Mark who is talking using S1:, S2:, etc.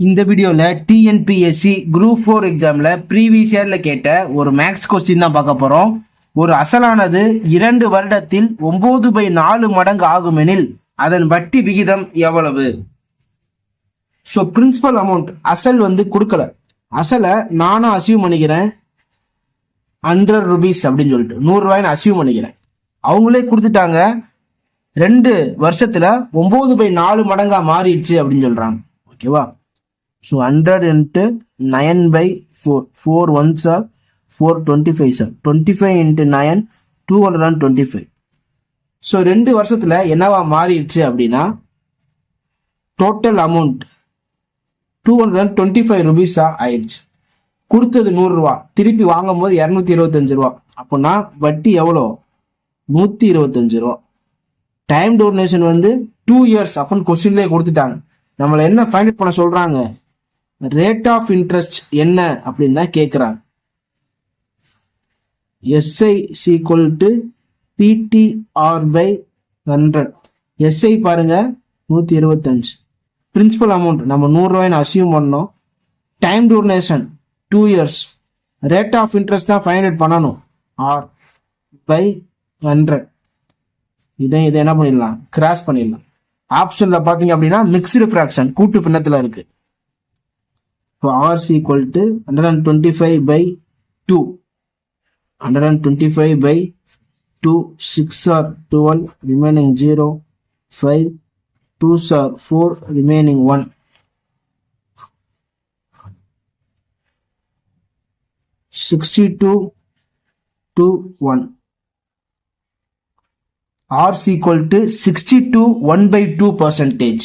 S1: இந்த வீடியோவில் TNPSC group four எக்ஸாமில் ப்ரீவியஸ் இயரில் கேட்ட ஒரு மேக்ஸ் கொஸ்டின் தான் பார்க்க போகிறோம் ஒரு அசலானது இரண்டு வருடத்தில் ஒம்பது பை நாலு மடங்கு ஆகுமெனில் அதன் வட்டி விகிதம் எவ்வளவு? ஸோ பிரின்சிபல் அமௌண்ட் அசல் வந்து கொடுக்கல. அசலை நானும் அசீவ் பண்ணிக்கிறேன். ஹண்ட்ரட் ருபீஸ் அப்படின்னு சொல்லிட்டு நூறு அசீவ் பண்ணிக்கிறேன். அவங்களே கொடுத்துட்டாங்க. ரெண்டு வருஷத்தில் ஒம்பது பை நாலு மடங்காக மாறிடுச்சு அப்படின்னு சொல்கிறாங்க ஓகேவா? So hundred into nine by four four one sir four twenty five sir twenty five into nine two hundred and twenty five so ரெண்டு வருஷத்தில் என்னவா மாறிடுச்சு அப்படின்னா total amount two hundred and twenty five ருபீஸாக ஆயிடுச்சு. கொடுத்தது நூறுரூவா திருப்பி வாங்கும்போது இரநூத்தி இருபத்தஞ்சு ரூபா. அப்படின்னா வட்டி எவ்வளோ? நூற்றி இருபத்தஞ்சு ரூபா. டைம் டொனேஷன் வந்து டூ இயர்ஸ் அப்படின்னு கொஸ்டின்லேயே கொடுத்துட்டாங்க. நம்மளை என்ன ஃபைண்ட் பண்ண சொல்கிறாங்க ரேட் ஆஃப் இன்ட்ரெஸ்ட் என்ன அப்படின்னு தான் கேட்குறாங்க SI equal to PTR by hundred SI பாருங்க நூற்றி இருபத்தஞ்சு. பிரின்சிபல் அமௌண்ட் நம்ம நூறுரூவாயின்னு அசியூம் பண்ணோம் time duration two years rate of interest தான் ஃபைண்ட் அவுட் பண்ணணும். ஆர் பை ஹண்ட்ரட் இதை இதை என்ன பண்ணிடலாம்? கிராஸ் பண்ணிடலாம். ஆப்ஷனில் பார்த்தீங்க அப்படின்னா மிக்ஸ்டு ஃப்ராக்ஷன் கூட்டு பின்னத்தில் இருக்குது இப்போ R's equal to hundred and twenty five by two hundred and twenty five by two six are twelve remaining zero five two sir four remaining one sixty two two one R's equal to sixty two one by two percentage